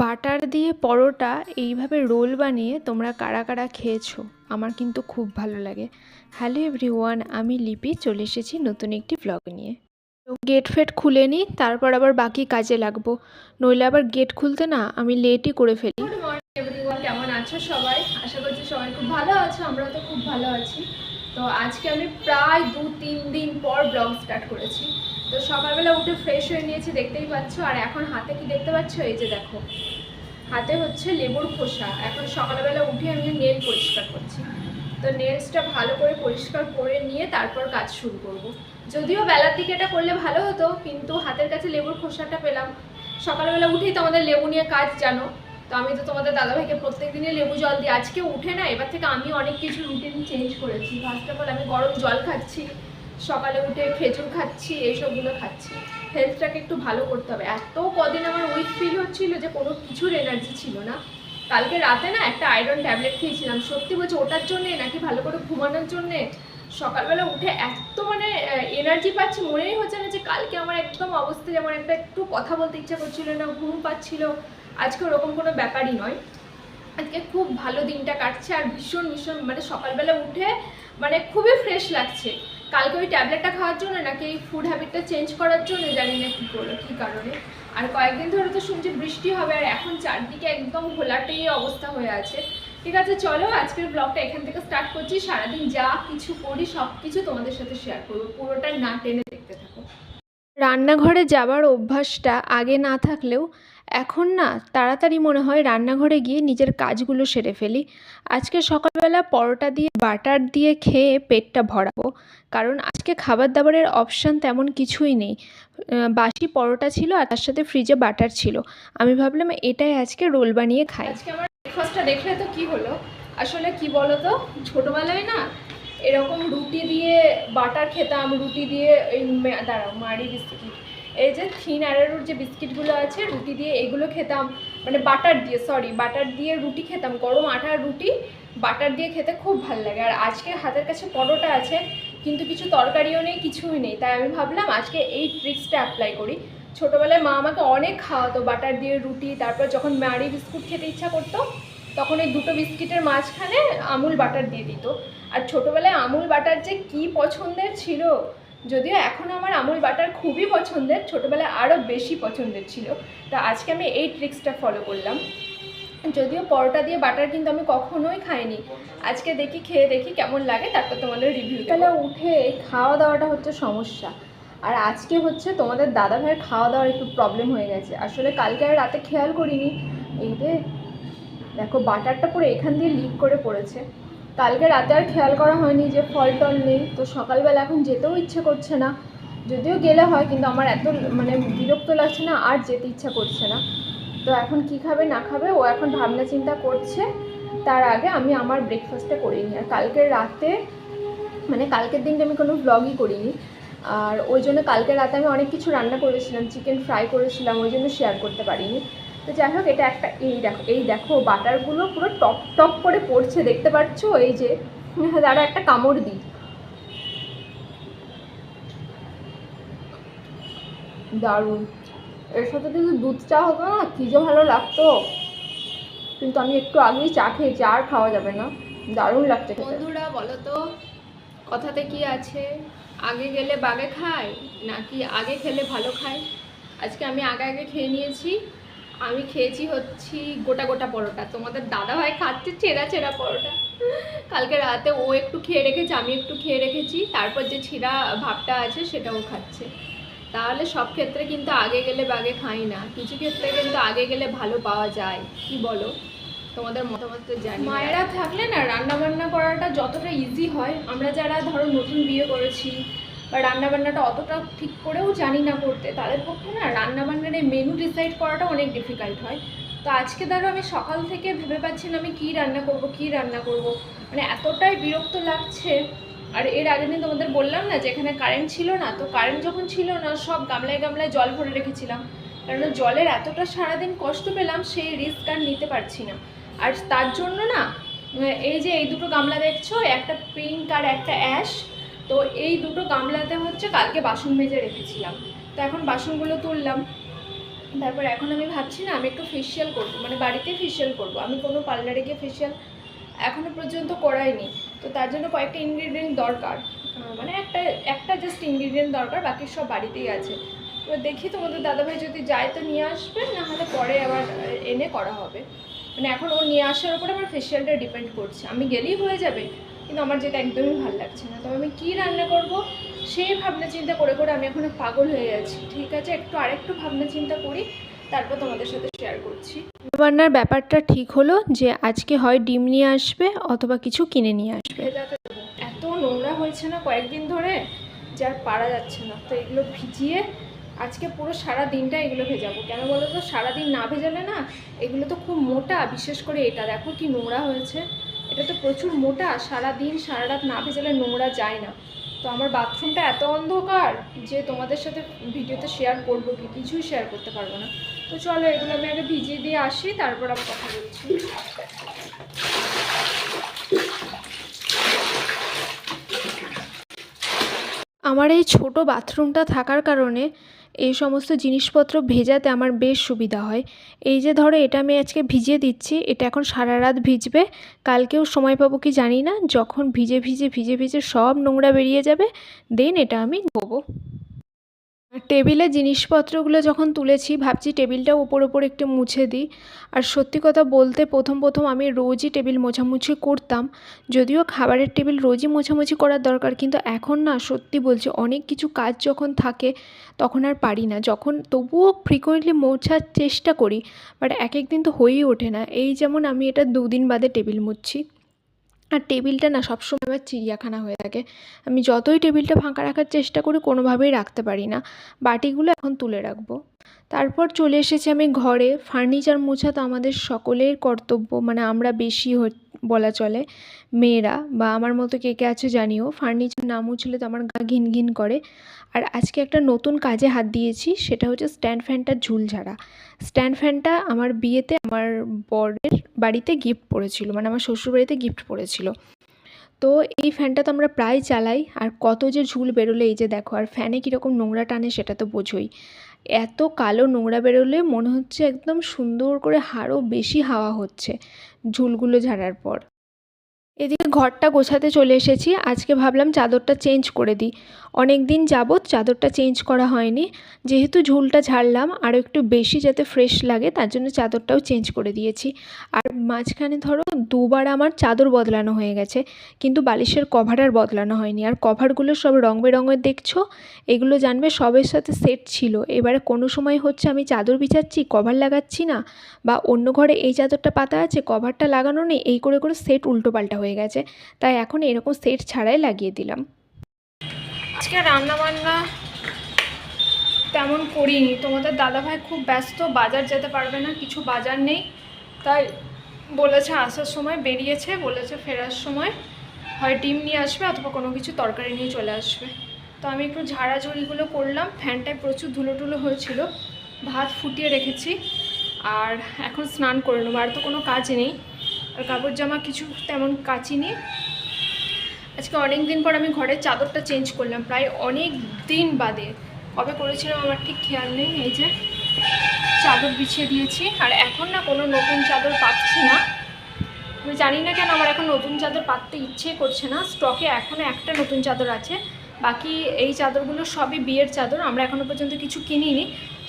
Butter দিয়ে পরোটা এইভাবে role বানিয়ে তোমরা কারা কারা খেয়েছো? আমার কিন্তু খুব ভালো লাগে। হ্যালো এভরিওয়ান, আমি লিপি, চলে এসেছি নতুন একটি ব্লগ নিয়ে। গেট ফেট খুলে নিই তারপর আবার বাকি কাজে লাগবো। নইলে আবার গেট খুলতে না, আমি লেটই করে ফেলি। কেমন আছো সবাই? আশা করছি সবাই খুব ভালো আছো আমরা তো খুব ভালো আছি। তো আজকে আমি প্রায় দু, তিন দিন পর ব্লগ স্টার্ট করেছি। তো সকালবেলা উঠে ফ্রেশ হয়ে নিয়েছি, দেখতেই পাচ্ছ। আর এখন হাতে কি দেখতে পাচ্ছ? এই যে দেখো। হাতে হচ্ছে লেবুর খোসা। এখন সকালবেলা উঠে আমি নেল পরিষ্কার করছি। তো নেলসটা ভালো করে পরিষ্কার করে নিয়ে তারপর কাজ শুরু করব। যদিও বেলার দিকে এটা করলে ভালো হতো, কিন্তু হাতের কাছে লেবুর খোসাটা পেলাম। সকালবেলা উঠেই তো আমাদের লেবু নিয়ে কাজ জানো। তো আমি তো তোমাদের দাদাভাইকে প্রত্যেক দিনই লেবু জল দিই। আজকে উঠে না, এবার থেকে আমি অনেক কিছু রুটিন চেঞ্জ করেছি। ফার্স্ট অফ অল আমি গরম জল খাচ্ছি, সকালে উঠে খেজুর খাচ্ছি, এইসবগুলো খাচ্ছি। হেলথটাকে একটু ভালো করতে হবে। এত কদিন আমার উইক ফিল হচ্ছিল যে কোনো কিছুর এনার্জি ছিল না। কালকে রাতে না একটা আয়রন ট্যাবলেট খেয়েছিলাম। সত্যি বলছি, ওটার জন্যে নাকি ভালো করে ঘুমানোর জন্যে সকালবেলা উঠে এত মানে এনার্জি পাচ্ছি, মনেই হচ্ছে না যে কালকে আমার একদম অবস্থা যেমন একটা একটু কথা বলতে ইচ্ছা করছিল না, ঘুম পাচ্ছিল। আজকে ওরকম কোনো ব্যাপারই নয়। আজকে খুব ভালো দিনটা কাটছে আর ভীষণ ভীষণ মানে সকালবেলা উঠে মানে খুবই ফ্রেশ লাগছে। কালকে ওই ট্যাবলেটটা খাওয়ার জন্য নাকি এই ফুড হ্যাবিটটা চেঞ্জ করার জন্য জানি না কী করল কী কারণে। আর কয়েকদিন ধরে তো শুনছি বৃষ্টি হবে আর এখন চারদিকে একদম ঘোলাটেই অবস্থা হয়ে আছে। ঠিক আছে, চলো আজকের ব্লগটা এখান থেকে স্টার্ট করছি। সারাদিন যা কিছু করি, সব কিছু তোমাদের সাথে শেয়ার করব। পুরোটা না টেনে দেখতে থাকো। রান্নাঘরে যাবার অভ্যাসটা আগে না থাকলেও এখন না তাড়াতাড়ি মনে হয় রান্নাঘরে গিয়ে নিজের কাজগুলো সেরে ফেলি। আজকে সকালবেলা পরোটা দিয়ে, বাটার দিয়ে খেয়ে পেটটা ভরাবো। কারণ আজকে খাবার দাবারের অপশান তেমন কিছুই নেই। বাসি পরোটা ছিল আর তার সাথে ফ্রিজে বাটার ছিল। আমি ভাবলাম এটাই আজকে রোল বানিয়ে খাই। আজকে আমার ব্রেকফাস্টটা দেখলে তো কি হলো? আসলে কি বলো তো ছোটোবেলায় না এরকম রুটি দিয়ে বাটার খেতাম, রুটি দিয়ে এই দাঁড়াও মারি বিস্কিট। এই যে থিন অ্যারারুর যে বিস্কিটগুলো আছে, রুটি দিয়ে এগুলো খেতাম। মানে বাটার দিয়ে সরি বাটার দিয়ে রুটি খেতাম। গরম আটার রুটি বাটার দিয়ে খেতে খুব ভালো লাগে। আর আজকে হাতের কাছে পরোটা আছে, কিন্তু কিছু তরকারিও নেই, কিছুই নেই। তাই আমি ভাবলাম আজকে এই ট্রিক্সটা অ্যাপ্লাই করি। ছোটোবেলায় মা আমাকে অনেক খাওয়াতো, বাটার দিয়ে রুটি, তারপর যখন ম্যারি বিস্কুট খেতে ইচ্ছা করতো, তখন এই দুটো বিস্কিটের মাঝখানে আমুল বাটার দিয়ে দিত। আর ছোটোবেলায় আমুল বাটার যে কি পছন্দের ছিল যদিও এখন আমার আমুল বাটার খুবই পছন্দের, ছোটোবেলায় আরও বেশি পছন্দের ছিল। তা আজকে আমি এই ট্রিক্সটা ফলো করলাম। যদিও পরোটা দিয়ে বাটার কিন্তু আমি কখনোই খাইনি। আজকে দেখি, খেয়ে দেখি কেমন লাগে, তারপর তোমাদের রিভিউ তাহলে উঠে খাওয়া দাওয়াটা হচ্ছে সমস্যা। আর আজকে হচ্ছে তোমাদের দাদা ভাইয়ের খাওয়া দাওয়ার একটু প্রবলেম হয়ে গেছে। আসলে কালকে আর রাতে খেয়াল করিনি। এই দেখো, বাটারটা পুরো এখান দিয়ে লিক করে পড়েছে। কালকে রাতে আর খেয়াল করা হয়নি যে ফল টল নেই, তো সকালবেলা এখন যেতেও ইচ্ছে করছে না। যদিও গেলে হয়, কিন্তু আমার এত মানে বিরক্ত লাগছে না, আর যেতে ইচ্ছা করছে না। তো এখন কি খাবে, না খাবে, ও এখন ভাবনা চিন্তা করছে। তার আগে আমি আমার ব্রেকফাস্টটা করে নিই। আর কালকের রাতে মানে কালকের দিনটা আমি কোনো ব্লগই করিনি। আর ওই জন্য কালকে রাতে আমি অনেক কিছু রান্না করেছিলাম চিকেন ফ্রাই করেছিলাম, ওই জন্য শেয়ার করতে পারিনি। তো যাই হোক, এটা একটা এই দেখো এই দেখো বাটারগুলো পুরো টপ টপ করে পড়ছে, দেখতে পাচ্ছ? এই যে, দাঁড়া একটা কামড় দিই। দারুণ। এর সাথে যদি দুধ চা হতো না, কী যে ভালো লাগতো। কিন্তু আমি একটু আগেই চা খেয়েছি, আর খাওয়া যাবে না। দারুণ লাগছে বন্ধুরা, বলো তো, কথাতে কি আছে? আগে গেলে বাগে খায়, নাকি আগে খেলে ভালো খায়? আজকে আমি আগে আগে খেয়ে নিয়েছি। আমি খেয়েছি হচ্ছি গোটা গোটা পরোটা। তোমাদের দাদা ভাই খাচ্ছে, ছেঁড়া ছেঁড়া পরোটা। কালকে রাতে ও একটু খেয়ে রেখেছে, আমি একটু খেয়ে রেখেছি। তারপর যে ছিঁড়া ভাবটা আছে সেটাও খাচ্ছে। তাহলে সব ক্ষেত্রে কিন্তু আগে গেলে বাগে খাই না। কিছু ক্ষেত্রে কিন্তু আগে গেলে ভালো পাওয়া যায়। কি বলো? তোমাদের মতামত জানি মায়েরা থাকলে না রান্না বান্না করাটা যতটা ইজি হয়। আমরা যারা ধরো নতুন বিয়ে করেছি বা রান্না বান্নাটা অতটা ঠিক করেও জানি না করতে। তাদের পক্ষে না রান্নাবান্নার এই মেনু ডিসাইড করাটা অনেক ডিফিকাল্ট হয়। তো আজকে ধরো আমি সকাল থেকে ভেবে পাচ্ছি না আমি কী রান্না করব, কী রান্না করব। মানে এতটাই বিরক্ত লাগছে। আর এর আগের দিন তোমাদের বললাম না যে এখানে কারেন্ট ছিল না, তো কারেন্ট যখন ছিল না, সব গামলায় গামলায় জল ভরে রেখেছিলাম। কারণ জলের এতটা সারাদিন কষ্ট পেলাম, সেই রিস্ক আর নিতে পারছি না। আর তার জন্য না এই যে এই দুটো গামলা দেখছ, একটা পিঙ্ক আর একটা অ্যাশ তো এই দুটো গামলাতে হচ্ছে কালকে বাসন মেজে রেখেছিলাম। তো এখন বাসনগুলো তুললাম। তারপর এখন আমি ভাবছি না, আমি একটু ফেসিয়াল করব মানে বাড়িতে ফেসিয়াল করব। আমি কোনো পার্লারে গিয়ে ফেসিয়াল এখনও পর্যন্ত করাইনি। তো তার জন্য কয়েকটা ইনগ্রিডিয়েন্ট দরকার। মানে একটা একটা জাস্ট ইনগ্রিডিয়েন্ট দরকার, বাকি সব বাড়িতেই আছে। এবার দেখি তোমাদের দাদাভাই যদি যায় তো নিয়ে আসবে না হলে পরে আবার এনে করা হবে। মানে এখন ও নিয়ে আসার উপরে আমার ফেসিয়ালটা ডিপেন্ড করছে। আমি গেলেই হয়ে যাবে। কিন্তু আমার যেটা একদমই ভালো লাগছে না। তবে আমি কী রান্না করব সেই ভাবনা চিন্তা করে করে আমি এখন পাগল হয়ে যাচ্ছি ঠিক আছে একটু আরেকটু ভাবনা চিন্তা করি তারপর তোমাদের সাথে শেয়ার করছি। রান্নার ব্যাপারটা ঠিক হলো যে আজকে হয় ডিম নিয়ে আসবে অথবা কিছু কিনে নিয়ে আসবে। এত নোংরা হয়েছে না কয়েকদিন ধরে যে আর পারা যাচ্ছে না। তো এগুলো ভিজিয়ে আজকে পুরো সারা দিনটা এগুলো ভেজাবো। কেন বলো তো? সারাদিন না ভেজালে না এগুলো তো খুব মোটা বিশেষ করে এটা। দেখো কি নোংরা হয়েছে। এটা তো প্রচুর মোটা সারা দিন সারা রাত না ভেজালে নোংরা যায় না। তো আমার বাথরুমটা এত অন্ধকার যে তোমাদের সাথে ভিডিওতে শেয়ার করব কি, কিছুই শেয়ার করতে পারব না। তো চলো, এগুলো আমি আগে ভিজিয়ে দিয়ে আসি, তারপর আমি কথা বলছি। আমার এই ছোট বাথরুমটা থাকার কারণে এই সমস্ত জিনিসপত্র ভেজাতে আমার বেশ সুবিধা হয়। এই যে ধরো, এটা আমি আজকে ভিজিয়ে দিচ্ছি, এটা এখন সারা রাত ভিজবে, কালকেও সময় পাবো কি জানি না, যখন ভিজে ভিজে ভিজে ভিজে সব নোংরা বেরিয়ে যাবে, দেন এটা আমি ধোবো। টেবিলে জিনিসপত্রগুলো যখন তুলেছি, ভাবছি টেবিলটা ওপর ওপর একটু মুছে দিই। আর সত্যি কথা বলতে প্রথম প্রথম আমি রোজই টেবিল মোছামুছি করতাম। যদিও খাবারের টেবিল রোজই মোছামুছি করার দরকার, কিন্তু এখন না সত্যি বলছি অনেক কিছু কাজ যখন থাকে তখন আর পারি না। যখন তবুও ফ্রিকোয়েন্টলি মোছার চেষ্টা করি বাট এক এক দিন তো হয়েই ওঠে না। এই যেমন আমি এটা দুদিন বাদে টেবিল মুছছি। আর টেবিলটা না সবসময় আমার চিড়িয়াখানা হয়ে থাকে। আমি যতই টেবিলটা ফাঁকা রাখার চেষ্টা করি, কোনোভাবেই রাখতে পারি না। বাটিগুলো এখন তুলে রাখব। তারপর চলে এসেছি আমি ঘরে। ফার্নিচার মোছা তো আমাদের সকলের কর্তব্য মানে আমরা বেশি হ- বলা চলে। মেয়েরা বা আমার মতো কে কে আছে জানিও ফার্নিচার না মুছলে তো আমার গা ঘিন ঘিন করে। আর আজকে একটা নতুন কাজে হাত দিয়েছি, সেটা হচ্ছে স্ট্যান্ড ফ্যানটার ঝুল ঝাড়া। স্ট্যান্ড ফ্যানটা আমার বিয়েতে আমার বরের বাড়িতে গিফট পড়েছিল মানে আমার শ্বশুরবাড়িতে গিফট পড়েছিল। তো এই ফ্যানটা তো আমরা প্রায় চালাই, আর কত যে ঝুল বেরোলে এই যে দেখো, আর ফ্যানে কীরকম নোংরা টানে সেটা তো বোঝোই। এত কালো নোংরা বেরোলে মনে হচ্ছে একদম সুন্দর করে আরও বেশি হাওয়া হচ্ছে ঝুলগুলো ঝাড়ার পর। এদিকে ঘরটা গোছাতে চলে এসেছি। আজকে ভাবলাম চাদরটা চেঞ্জ করে দিই। অনেক দিন যাবৎ চাদরটা চেঞ্জ করা হয়নি। যেহেতু ঝুলটা ঝাড়লাম আরও একটু বেশি যাতে ফ্রেশ লাগে, তার জন্য চাদরটাও চেঞ্জ করে দিয়েছি। আর মাঝখানে ধরো দুবার আমার চাদর বদলানো হয়ে গেছে, কিন্তু বালিশের কভার আর বদলানো হয়নি। আর কভারগুলো সব রং বেরঙের দেখছ? এগুলো জানবে সবের সাথে সেট ছিল। এবারে কোনো সময় হচ্ছে আমি চাদর বিছাচ্ছি, কভার লাগাচ্ছি না? বা অন্য ঘরে এই চাদরটা পাতা আছে, কভারটা লাগানো নেই, এই করে করে সেট উল্টোপাল্টা হয়ে গেছে। তাই এখন এরকম সেট ছাড়াই লাগিয়ে দিলাম। আজকে রান্না বান্না তেমন করিনি। তোমাদের দাদাভাই খুব ব্যস্ত, বাজার যেতে পারবে না, কিছু বাজার নেই। তাই বলেছে আসার সময় বেরিয়েছে, বলেছে ফেরার সময়। হয় ডিম নিয়ে আসবে অথবা কোনো কিছু তরকারি নিয়ে চলে আসবে। তো আমি একটু ঝাড়াঝড়িগুলো করলাম। ফ্যানটায় প্রচুর ধুলো টুলো হয়েছিল। ভাত ফুটিয়ে রেখেছি। আর এখন স্নান করে নেব। আর তো কোনো কাজ নেই। আর কাপড় জামা কিছু তেমন কাচিনি আজকে অনেক দিন পর আমি ঘরের চাদরটা চেঞ্জ করলাম, প্রায় অনেক দিন বাদে। কবে করেছিলাম আমার ঠিক খেয়াল নেই, এই যে চাদর বিছিয়ে দিয়েছি। আর এখন না কোনো নতুন চাদর পাচ্ছি না। আমি জানি না কেন আমার এখন নতুন চাদর পাততে ইচ্ছে করছে না। স্টকে এখনও একটা নতুন চাদর আছে। বাকি এই চাদরগুলো সবই বিয়ের চাদর, আমরা এখনও পর্যন্ত কিছু কিনিনি।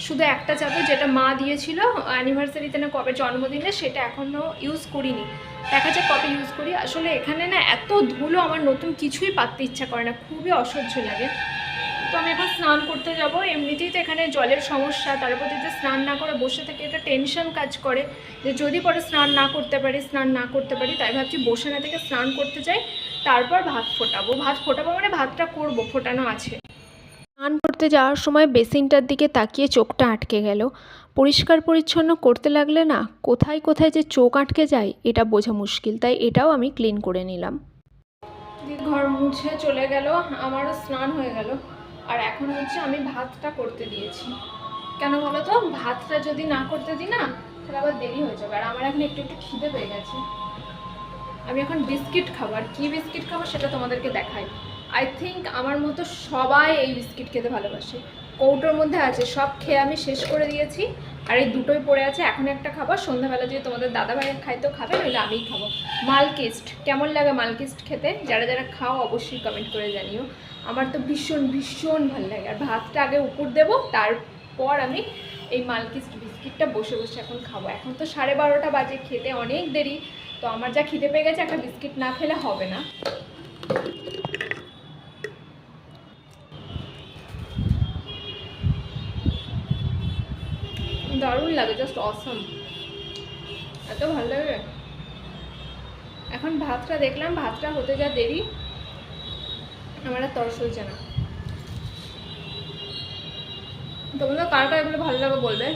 শুধু একটা চাদর যেটা মা দিয়েছিল অ্যানিভার্সারিতে না কবে জন্মদিনে, সেটা এখনও ইউজ করিনি। দেখা যাক কবে ইউজ করি। আসলে এখানে না এত ধুলো, আমার নতুন কিছুই পাততে ইচ্ছা করে না, খুবই অসহ্য লাগে। তো আমি এখন স্নান করতে যাব। এমনিতেই তো এখানে জলের সমস্যা তারপর যদি স্নান না করে, বসে থেকে একটা টেনশন কাজ করে যে যদি পরে স্নান না করতে পারি, স্নান না করতে পারি, তাই ভাবছি বসে না থেকে স্নান করতে যাই। তারপর ভাত ফোটাবো। ভাত ফোটাবো মানে ভাতটা করব ফোটানো আছে। স্নান করতে যাওয়ার সময় বেসিনটার দিকে তাকিয়ে চোখটা আটকে গেল। পরিষ্কার পরিচ্ছন্ন করতে লাগলে না কোথায় কোথায় যে চোখ আটকে যায় এটা বোঝা মুশকিল। তাই এটাও আমি ক্লিন করে নিলাম। ঘর মুছে চলে গেল আমারও স্নান হয়ে গেল। আর এখন হচ্ছে আমি ভাতটা করতে দিয়েছি। কেন বলো তো? ভাতটা যদি না করতে দিই না তাহলে আবার দেরি হয়ে যাবে। আর আমার এখন একটু একটু খিদে পেয়ে গেছে। আমি এখন বিস্কিট খাব। আর কী বিস্কিট খাব সেটা তোমাদেরকে দেখাই। আই থিঙ্ক আমার মতো সবাই এই বিস্কিট খেতে ভালোবাসে। কৌটোর মধ্যে আছে, সব খেয়ে আমি শেষ করে দিয়েছি। আর এই দুটোই পড়ে আছে, এখন একটা খাবার সন্ধ্যাবেলা যদি তোমাদের দাদা ভাই খাই তো খাবে, নইলে আমিই খাব। মালকিস্ট, কেমন লাগে মালকিস্ট খেতে? যারা যারা খাও অবশ্যই কমেন্ট করে জানিও। আমার তো ভীষণ ভীষণ ভালো লাগে। আর ভাতটা আগে উপর দেবো, তারপর আমি এই মালকিস্ট বিস্কিটটা বসে বসে এখন খাব। এখন তো সাড়ে বারোটা বাজে, খেতে অনেক দেরি। তো আমার যা খিদে পেয়ে গেছে, একটা বিস্কিট না খেলে হবে না। দারুণ লাগে জাস্ট অসম এত ভালো লাগে। এখন ভাতটা দেখলাম, ভাতটা হতে যা দেরি। আমার আর তরস হয়েছে না। তোমাদের কার কার এগুলো ভালো লাগে বলবে?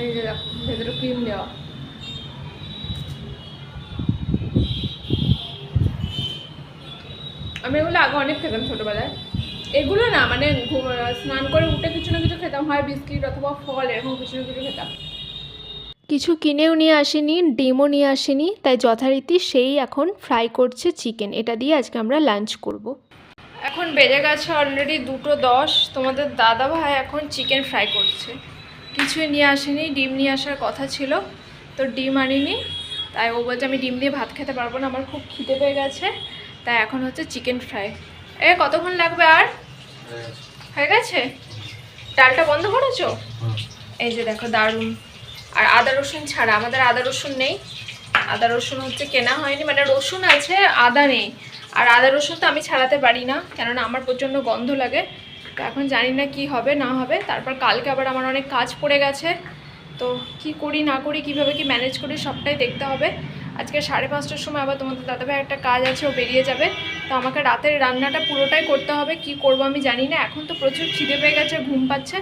এই যে ভেতরে ক্রিম দেওয়া। আমি এগুলো আগে অনেক খেতাম ছোটোবেলায়। এগুলো না মানে স্নান করে উঠে কিছু না কিছু খেতাম হয় বিস্কিট অথবা ফল এরকম কিছু না কিছু খেতাম। কিছু কিনেও নিয়ে আসেনি ডিমও নিয়ে আসেনি তাই যথারীতি সেই এখন ফ্রাই করছে চিকেন। এটা দিয়ে আজকে আমরা লাঞ্চ করব। এখন বেজে গেছে অলরেডি দুটো দশ। তোমাদের দাদা ভাই এখন চিকেন ফ্রাই করছে। কিছুই নিয়ে আসেনি ডিম নিয়ে আসার কথা ছিল তো ডিম আনিনি। তাই ও বলছে আমি ডিম দিয়ে ভাত খেতে পারব না আমার খুব খিদে পেয়ে গেছে। তাই এখন হচ্ছে চিকেন ফ্রাই এ কতক্ষণ লাগবে আর? হয়ে গেছে? ডালটা বন্ধ করেছ? এই যে দেখো দারুণ। আর আদা রসুন ছাড়া আমাদের আদা রসুন নেই। আদা রসুন হচ্ছে কেনা হয়নি মানে রসুন আছে আদা নেই। আর আদা রসুন তো আমি ছাড়াতে পারি না কেননা আমার প্রচণ্ড গন্ধ লাগে। তো এখন জানি না কি হবে না হবে। তারপর কালকে আবার আমার অনেক কাজ পড়ে গেছে। তো কি করি না করি কীভাবে কি ম্যানেজ করি সবটাই দেখতে হবে। আজকে সাড়ে পাঁচটার সময় আবার তোমাদের দাদাভাই একটা কাজ আছে, ও বেরিয়ে যাবে। তো আমাকে রাতের রান্নাটা পুরোটাই করতে হবে, কি করব আমি জানি না। এখন তো প্রচুর খিদে পেয়ে গেছে, ঘুম পাচ্ছে।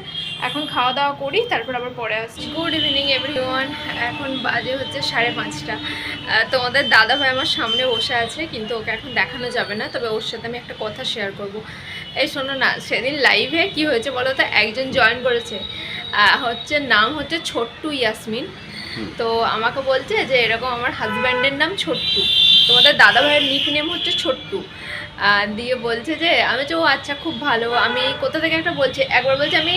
এখন খাওয়া দাওয়া করি, তারপর আবার পরে আসছি। গুড ইভিনিং এভরিওয়ান এখন বাজে হচ্ছে সাড়ে পাঁচটা। তোমাদের দাদা ভাই আমার সামনে বসে আছে, কিন্তু ওকে এখন দেখানো যাবে না, তবে ওর সাথে আমি একটা কথা শেয়ার করব। এই শোনো না, সেদিন লাইভে কি হয়েছে বলো তো? একজন জয়েন করেছে। হচ্ছে নাম হচ্ছে ছোট্টু ইয়াসমিন। তো আমাকে বলছে যে এরকম আমার হাজব্যান্ডের নাম ছোট্টু। তোমাদের দাদা ভাইয়ের নিক নেম হচ্ছে ছোট্টু। দিয়ে বলছে যে আমি যে ও আচ্ছা খুব ভালো। আমি কোথা থেকে একটা বলছি? একবার বলছে আমি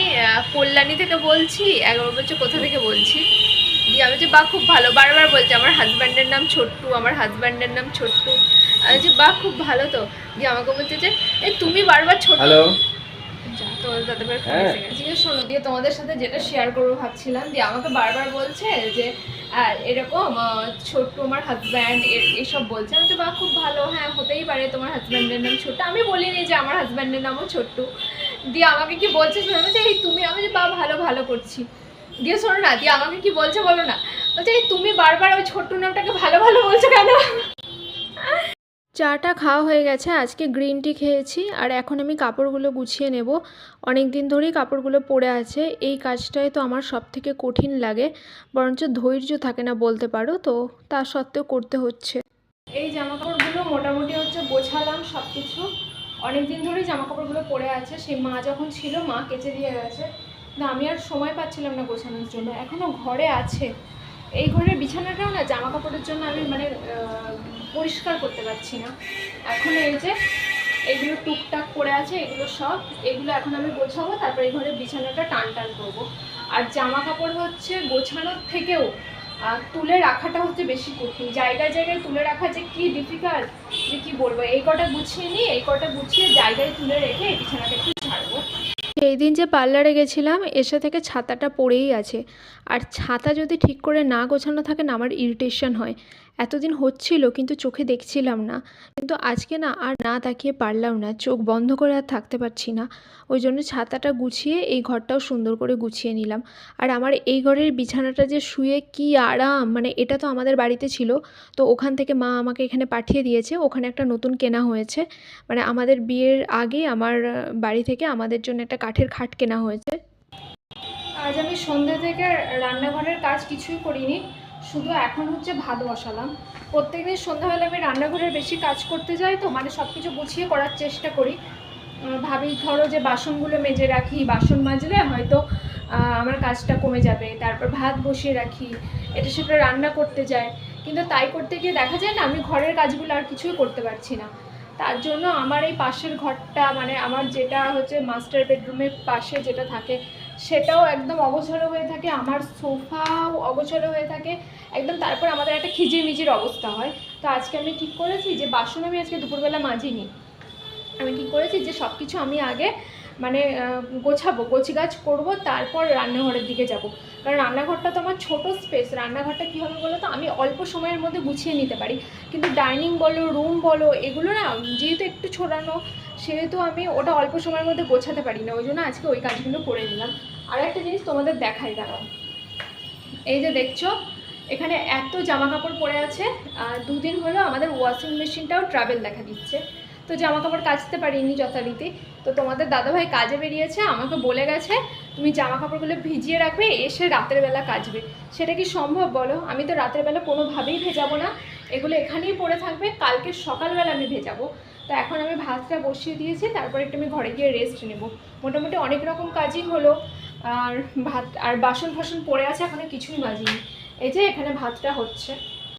কল্যাণী থেকে বলছি। একবার বলছে কোথা থেকে বলছি? দিয়ে আমি যে বা খুব ভালো। বারবার বলছে আমার হাজব্যান্ডের নাম ছোট্টু আমার হাজব্যান্ডের নাম ছোট্টু। আমি যে বা খুব ভালো তো। দিয়ে আমাকে বলছে যে এ তুমি বারবার ছোট হ্যাঁ। এসে গেছে। জিজ্ঞেস শোনো দিয়ে তোমাদের সাথে যেটা শেয়ার করব ভাবছিলাম দিয়ে আমাকে বারবার বলছে যে এরকম আমার হাজব্যান্ড এসব বলছে। আমি তো বা খুব ভালো হ্যাঁ হতেই পারে তোমার হাজব্যান্ডের নাম ছোট্টু। আমি বলিনি যে আমার হাজব্যান্ডের নামও ছোট্টু। দিয়ে আমাকে কি বলছে শোনো যে এই তুমি আমি যে বা ভালো ভালো করছি। দিয়ে শোনো না দিয়ে আমাকে কি বলছে বলো না? বলছে এই তুমি বারবার ওই ছোট্ট নামটাকে ভালো চাটা খাওয়া হয়ে গেছে, আজকে গ্রিন টি খেয়েছি, আর এখন আমি কাপড়গুলো গুছিয়ে নেব। অনেক দিন ধরেই কাপড়গুলো পড়ে আছে, এই কাজটাই তো আমার সব থেকে কঠিন লাগে, বরঞ্চ ধৈর্য থাকে না বলতে পারো, তো তা সত্ত্বেও করতে হচ্ছে। এই জামা কাপড়গুলো মোটামুটি হচ্ছে গোছালাম সব কিছু অনেক দিন ধরেই জামা কাপড়গুলো পরে আছে, সেই মা যখন ছিল, মা কেচে দিয়ে গেছে। না আমি আর সময় পাচ্ছিলাম না গোছানোর জন্য এখনও ঘরে আছে। এই ঘরের বিছানাটাও না জামা কাপড়ের জন্য আমি মানে পরিষ্কার করতে পারছি না। এখন এই যে এগুলো টুকটাক পড়ে আছে, এগুলো সব, এগুলো এখন আমি গোছাবো, তারপর এই ঘরের বিছানাটা টান টান করব। আর জামা কাপড় হচ্ছে গোছানোর থেকেও তুলে রাখাটা হচ্ছে বেশি কঠিন। জায়গায় জায়গায় তুলে রাখা যে কি ডিফিকাল্ট যে কি বলব? এই কটা গুছিয়ে নিয়ে, এই কটা গুছিয়ে জায়গায় তুলে রেখে বিছানাটা একটু ছাড়বো সেই দিন যে পার্লারে গেছিলাম, এসে থেকে ছাতাটা পড়েই আছে। আর ছাতা যদি ঠিক করে না গোছানো থাকে না, আমার ইরিটেশন হয়। এতদিন হচ্ছিল, কিন্তু চোখে দেখছিলাম না। কিন্তু আজকে না আর না তাকিয়ে পারলাম না, চোখ বন্ধ করে আর থাকতে পারছি না। ওই জন্য ছাতাটা গুছিয়ে এই ঘরটাও সুন্দর করে গুছিয়ে নিলাম। আর আমার এই ঘরের বিছানাটা যে শুয়ে কি আরাম মানে এটা তো আমাদের বাড়িতে ছিল। তো ওখান থেকে মা আমাকে এখানে পাঠিয়ে দিয়েছে, ওখানে একটা নতুন কেনা হয়েছে। মানে আমাদের বিয়ের আগে আমার বাড়ি থেকে আমাদের জন্য একটা কাঠের খাট কেনা হয়েছে। আজ আমি সন্ধ্যে থেকে রান্নাঘরের কাজ কিছুই করিনি। শুধু এখন হচ্ছে ভাত বসালাম। প্রত্যেকদিন সন্ধ্যাবেলা আমি রান্নাঘরের বেশি কাজ করতে যাই তো মানে সব কিছু গুছিয়ে করার চেষ্টা করি। ভাবি ধরো যে বাসনগুলো মেজে রাখি, বাসন মাজলে হয়তো আমার কাজটা কমে যাবে, তারপর ভাত বসিয়ে রাখি, এটা সেটা রান্না করতে যাই। কিন্তু তাই করতে গিয়ে দেখা যায় না, আমি ঘরের কাজগুলো আর কিছুই করতে পারছি না। তার জন্য আমার এই পাশের ঘরটা মানে আমার যেটা হচ্ছে মাস্টার বেডরুমের পাশে যেটা থাকে সেটাও একদম অগোছলো হয়ে থাকে, আমার সোফাও অগোছলো হয়ে থাকে। একদম তারপর আমাদের একটা খিজিরমিজির অবস্থা হয়। তো আজকে আমি ঠিক করেছি যে, বাসন আমি আজকে দুপুরবেলা মাজিনি। আমি ঠিক করেছি যে সব কিছু আমি আগে মানে গোছাবো, গোছগাছ করব, তারপর রান্নাঘরের দিকে যাব। কারণ রান্নাঘরটা তো আমার ছোট স্পেস। রান্নাঘরটা কী হবে বলো তো আমি অল্প সময়ের মধ্যে গুছিয়ে নিতে পারি। কিন্তু ডাইনিং বলো, রুম বলো, এগুলো না যেহেতু একটু ছোড়ানো সেহেতু আমি ওটা অল্প সময়ের মধ্যে গোছাতে পারি না ওই জন্য আজকে ওই কাজগুলো করে নিলাম। আর একটা জিনিস তোমাদের দেখাই, দাঁড়াও। এই যে দেখছ, এখানে এত জামা কাপড় পরে আছে দুদিন হলো আমাদের ওয়াশিং মেশিনটাও ট্রাভেল দেখা দিচ্ছে। তো জামা কাপড় কাচতে পারিনি যথারীতি। তো তোমাদের দাদাভাই কাজে বেরিয়েছে, আমাকে বলে গেছে, তুমি জামা কাপড়গুলো ভিজিয়ে রাখবে, এসে রাতের বেলা কাচবে। সেটা কি সম্ভব বলো? আমি তো রাতের বেলা কোনোভাবেই ভেজাবো না। এগুলো এখানেই পড়ে থাকবে, কালকে সকালবেলা আমি ভেজাবো। তো এখন আমি ভাতটা বসিয়ে দিয়েছি, তারপর একটু আমি ঘরে গিয়ে রেস্ট নেব। মোটামুটি অনেক রকম কাজই হলো, আর ভাত, আর বাসন ফাসন পড়ে আছে, এখানে কিছুই মাজিনি। এই যে এখানে ভাতটা হচ্ছে।